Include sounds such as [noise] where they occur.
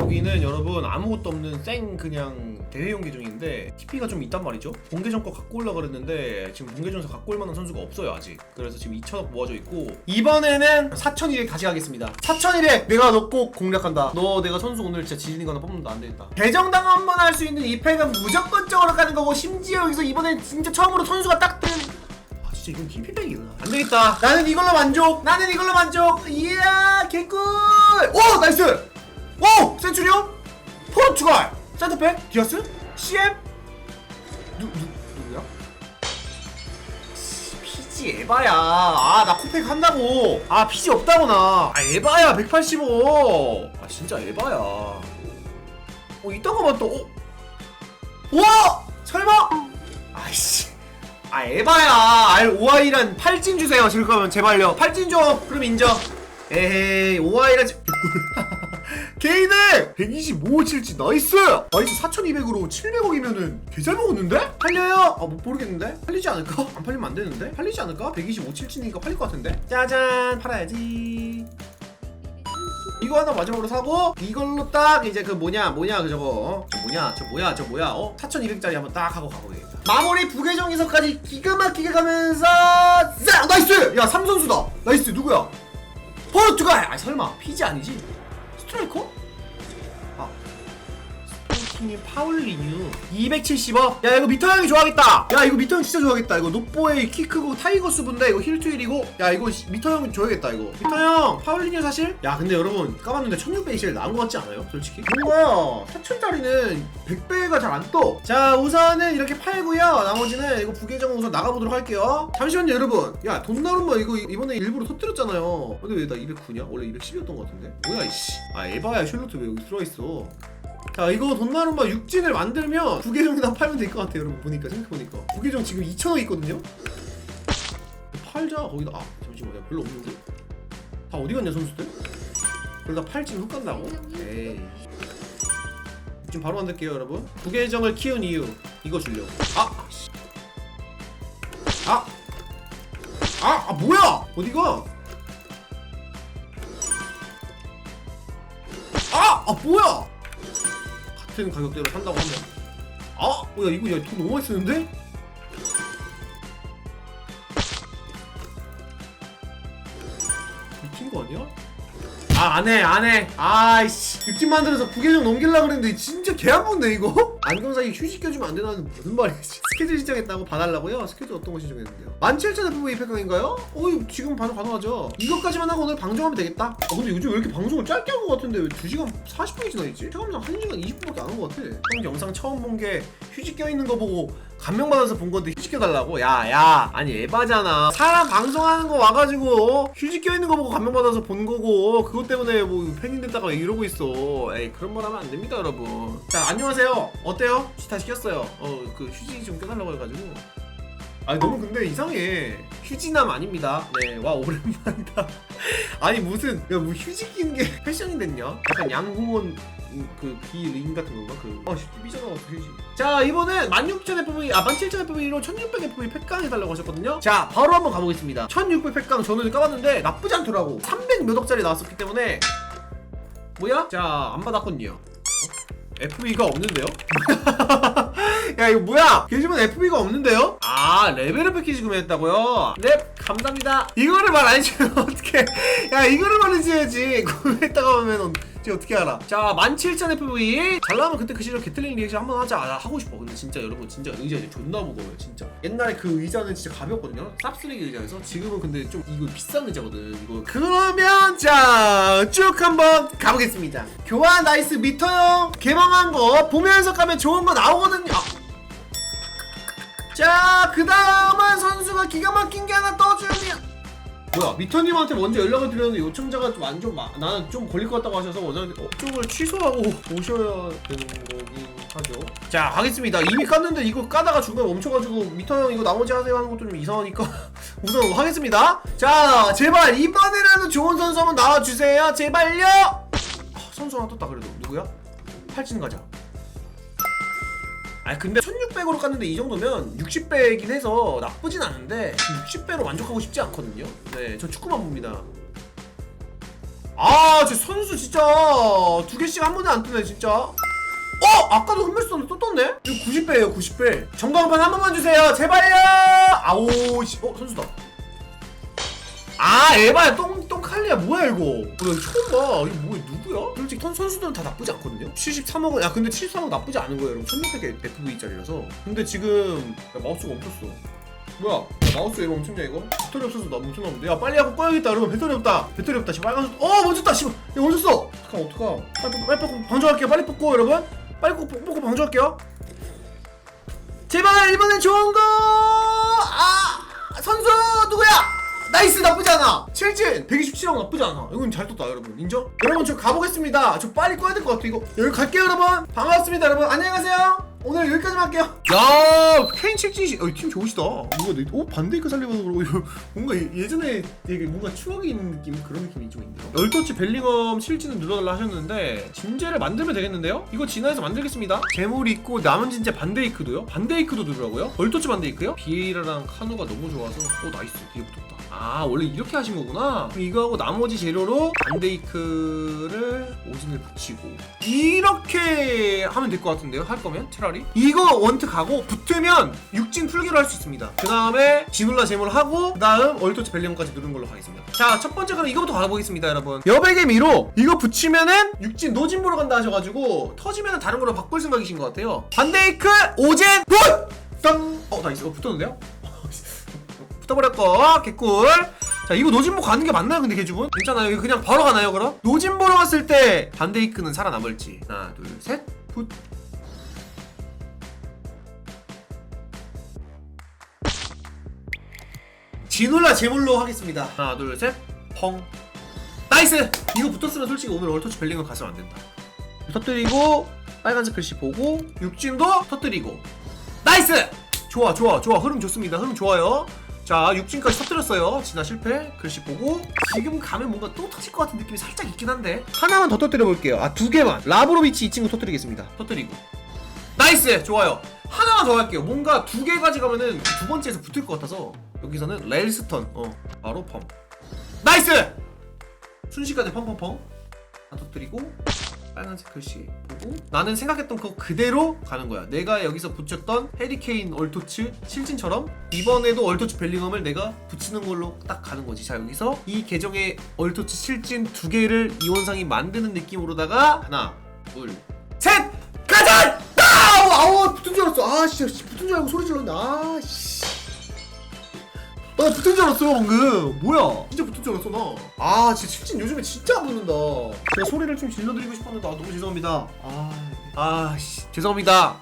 여기는 여러분 아무것도 없는 생 그냥 대회용 계정인데 TP가 좀 있단 말이죠. 본계정 거 갖고 올라 그랬는데 지금 본계정에서 갖고 올 만한 선수가 없어요 아직. 그래서 지금 2천억 모아져 있고 이번에는 4,200 다시 가겠습니다. 4,200 내가 너 꼭 공략한다. 너 내가 선수 오늘 진짜 지리는 거나 뽑는다. 안 되겠다. 계정당 한 번 할 수 있는 이 팩은 무조건적으로 가는 거고 심지어 여기서 이번엔 진짜 처음으로 선수가 딱 뜨는 아 진짜 이건 TP팩이구나. 안 되겠다. 나는 이걸로 만족. 나는 이걸로 만족. 이야 개꿀! 오 나이스 오! 센츄리온? 포르투갈! 센터백? 디아스? CM? 누, 누, 누구야? 씨, 피지 에바야 아 나 코팩 한다고 아 피지 없다고 나 아 에바야 185 아 진짜 에바야 어 이딴 거만 또 어? 우와! 설마? 아이씨 아 에바야 R OI란 팔찐 주세요 질 거면 제발요 팔찐 줘 그럼 인정 에헤이 OI란 [laughs] 게이드 125 칠지 나이스 나이스 4200으로 700억이면은 개잘 먹었는데? 팔려요? 아뭐 모르겠는데? 팔리지 않을까? 안 팔리면 안 되는데? 팔리지 않을까? 125 칠지니까 팔릴 것 같은데? 짜잔 팔아야지 이거 하나 마지막으로 사고 이걸로 딱 이제 그 뭐냐 뭐냐 그 저거 어? 저 뭐냐 저 뭐야 저 뭐야 어? 4200짜리 한번 딱 하고 가보겠다 마무리 부계정에서까지 기가 막히게 가면서 자 나이스 야 삼선수다 나이스 누구야 포르투갈 아 설마 피지 아니지 스트라이커? 아 스포티니 파울리뉴. 270억? 야 이거 미터 형이 좋아하겠다. 야 이거 미터 형 진짜 좋아하겠다. 이거 노보의 키 크고 타이거스 분데 이거 힐투일이고. 야 이거 시- 미터 형 줘야겠다 이거. 미터 형 파울리뉴 사실? 야 근데 여러분 까봤는데 1600이 제일 나은 것 같지 않아요? 솔직히? 뭔가 4000짜리는 100배가 잘 안떠자 우선은 이렇게 팔고요. 나머지는 이거 부계정은 우선 나가보도록 할게요. 잠시만요 여러분. 야 돈나룸마 이거 이번에 일부러 터뜨렸잖아요. 근데 왜 나 209냐? 원래 210이었던 것 같은데? 뭐야 이씨. 아 에바야 셜로트 왜 여기 들어있어 자 이거 돈나룸마 육진을 만들면 부계정이나 팔면 될 것 같아요 여러분 보니까 생각해보니까 부계정 지금 2천원 있거든요 팔자 거기다 아 잠시만 요 별로 없는데 다 어디 갔냐 선수들? 그러다 팔찌는 훅 간다고? 에이 지금 바로 만들게요 여러분 부계정을 키운 이유 이거 주려고 아! 씨. 아! 아! 아 뭐야! 어디가? 아! 아 뭐야! 같은 가격대로 산다고 하면 아! 뭐야 이거 야 돈 너무 많이 쓰는데? 미친 거 아니야? 아 안 해 안 해 아이씨 육진 만들어서 부계정 넘길라 그랬는데 진짜 개안 붙네 이거 [laughs] 안경 사이 휴식 껴주면 안 되나는 무슨 말이지 [laughs] 스케줄 신청했다고 봐달라고요? 스케줄 어떤 거 신청했는데요? 17,000FV 팩강인가요? 어이 지금 바로 가능하죠 이것까지만 하고 오늘 방송하면 되겠다 아 근데 요즘 왜 이렇게 방송을 짧게 한거 같은데 왜 2시간 40분이 지나 있지? 체감상 1시간 20분밖에 안한거 같아 형 영상 처음 본 게 휴직 껴있는 거 보고 감명받아서 본 건데 휴직 껴달라고? 야 야 아니 에바잖아. 사람 방송하는 거 와가지고 어? 휴직 껴있는 거 보고 감명받아서 본 거고 그것 때문에 뭐 팬이 됐다가 왜 이러고 있어? 에이 그런 말 하면 안 됩니다 여러분. 자 안녕하세요. 어때요? 다 시켰어요. 어 그 휴직 좀 껴달라고 해가지고. 아니 너무 근데 이상해. 휴지남 아닙니다. 네 와 오랜만이다. [laughs] 아니 무슨 야 뭐 휴지 끼는 게 [laughs] 패션이 됐냐? 약간 양홍원 그 비링 같은 건가 그아 삐져나가 휴지 자 이번엔 16,000 FV 아 17,000 FV로 1600 FV 팩강 해달라고 하셨거든요 자 바로 한번 가보겠습니다 1600 팩강 저는 까봤는데 나쁘지 않더라고 300 몇 억짜리 나왔었기 때문에 뭐야? 자 안 받았거든요 FV가 없는데요? [laughs] 야 이거 뭐야? 게시판 FB가 없는데요? 아 레벨업 패키지 구매했다고요? 네 감사합니다. 이거를 말 안 해주면 [laughs] 어떡해. 야 이거를 말해줘야지. [laughs] 구매했다고 하면 제가 어떻게 알아? 자 17,000 FV 잘 나오면 그때 그 시절 게틀링 리액션 한번 하자. 아, 하고 싶어. 근데 진짜 여러분 진짜 의자 이제 존나 무거워요 진짜. 옛날에 그 의자는 진짜 가볍거든요. 쌉쓰레기 의자에서. 지금은 근데 좀 이거 비싼 의자거든 이거. 그러면 자 쭉 한번 가보겠습니다. 교환 나이스 미터형 개방한 거 보면서 가면 좋은 거 나오거든요. 아. 자, 선수가 기가 막힌 게 하나 떠주면. 뭐야, 미터님한테 먼저 연락을 드렸는데 요청자가 좀 안 좀, 나는 좀 걸릴 것 같다고 하셔서 원하는데, 어, 쪽을 취소하고 [laughs] 오셔야 되는 거긴 하죠. 자, 가겠습니다. 이미 깠는데 이거 까다가 중간에 멈춰가지고 미터 형 이거 나머지 하세요 하는 것도 좀 이상하니까 [laughs] 우선 하겠습니다. 자, 제발 이번에라도 좋은 선수 한번 나와주세요. 제발요! 아, 선수 하나 떴다, 그래도. 누구야? 팔찌는 가자. 아 근데 1600으로 깠는데 이 정도면 60배이긴 해서 나쁘진 않은데 60배로 만족하고 싶지 않거든요 네저 축구만 봅니다 아, 저 선수 진짜 두 개씩 한 번에 안 뜨네, 진짜. 어! 아까도 흠멜스톤 또 떴네? 이거 90배예요, 90배. 전광판 한 번만 주세요, 제발요! 아오, 씨, 어, 선수다. 아, 에바야, 똥, 똥칼리야, 뭐야, 이거. 어, 나 이거 처음 봐. 이거 뭐, 누구야? 솔직히 선, 선수들은 다 나쁘지 않거든요? 73억은, 야, 근데 73억 나쁘지 않은 거예요, 여러분. 1600개 FV짜리라서. 근데 지금, 야, 마우스가 멈췄어. 뭐야? 야, 마우스 이거 엄청냐 이거? 배터리 없어서 나 멈춰놨는데 야 빨리 하고 꺼야겠다 여러분 배터리 없다 배터리 없다 지금 빨간색 어 멈췄다 씨발 야 멈췄어 잠깐 어떡하 빨리 빨리 뽑고 방조할게요 빨리 뽑고 여러분 빨리 뽑고, 뽑고 방조할게요 제발 이번엔 좋은 거 나이스 나쁘지 않아. 7진 127억 나쁘지 않아. 이건 잘 떴다 여러분. 인정? 여러분 저 가보겠습니다. 저 빨리 꺼야 될 것 같아 이거. 여기 갈게요 여러분. 반갑습니다 여러분. 안녕히 가세요 오늘 여기까지만 할게요. 야 케인 칠진이 어, 팀 좋으시다. 뭔가 내, 어 반데이크 살리면서 그러고 [laughs] 뭔가 예- 예전에 되게 뭔가 추억이 있는 느낌? 그런 느낌이 좀 있네요. 열터치 벨링엄 실지는 눌러달라 하셨는데 진재를 만들면 되겠는데요? 이거 진화해서 만들겠습니다. 재물이 있고 남은 진재 반데이크도요? 반데이크도 누르라고요? 열터치 반데이크요? 비에이라랑 카누가 너무 좋아서 어 나이스. 뒤에 붙었다. 아 원래 이렇게 하신 거구나. 그럼 이거하고 나머지 재료로 반데이크를 오진을 붙이고 이렇게 하면 될 것 같은데요? 할 거면? 차라리 이거 원트 가고 붙으면 육진 풀기로 할 수 있습니다. 그 다음에 지눌라 제물 하고 그 다음 얼토치 벨리엄까지 누르는 걸로 가겠습니다. 자 첫 번째 그럼 이거부터 가보겠습니다 여러분. 여백의 미로. 이거 붙이면은 육진 노진보로 간다 하셔가지고 터지면은 다른 걸로 바꿀 생각이신 것 같아요. 반데이크 오젠 굿 땅 어 나이스. 어 붙었는데요? [laughs] 붙어버렸고. 개꿀. 자 이거 노진보 가는 게 맞나요 근데 개주분? 괜찮아요. 이거 그냥 바로 가나요 그럼? 노진보로 갔을 때 반데이크는 살아남을지. 하나 둘셋풋 지놀라 제물로 하겠습니다. 하나 둘 셋 펑. 나이스! 이거 붙었으면 솔직히 오늘 얼토치 벨링은 갔으면 안 된다. 터뜨리고 빨간색 글씨 보고 육진도 터뜨리고. 나이스! 좋아 좋아 좋아. 흐름 좋습니다. 흐름 좋아요. 자 육진까지 터뜨렸어요. 진화 실패. 글씨 보고. 지금 가면 뭔가 또 터질 것 같은 느낌이 살짝 있긴 한데. 하나만 더 터뜨려 볼게요. 아 두 개만. 라브로비치 이 친구 터뜨리겠습니다. 터뜨리고 나이스! 좋아요. 하나만 더 할게요. 뭔가 두 개까지 가면은 그두 번째에서 붙을 것 같아서 여기서는 렐스턴. 어 바로 펌. 나이스! 순식간에 펑펑펑. 안 터뜨리고 빨간색 글씨 보고. 나는 생각했던 거 그대로 가는 거야. 내가 여기서 붙였던 해리케인 얼토츠 실진처럼 이번에도 얼토츠 벨링엄을 내가 붙이는 걸로 딱 가는 거지. 자 여기서 이 계정의 얼토츠 실진 두 개를 이원상이 만드는 느낌으로다가 하나 둘 알았어. 아 진짜 씨, 붙은 줄 알고 소리 질렀는데 아씨. 나 붙은 줄 알았어 방금. 뭐야? 진짜 붙은 줄 알았어 나 아 진짜 칠진 요즘에 진짜 안 붙는다. 제가 소리를 좀 질러드리고 싶었는데 아 너무 죄송합니다. 아, 아 씨 죄송합니다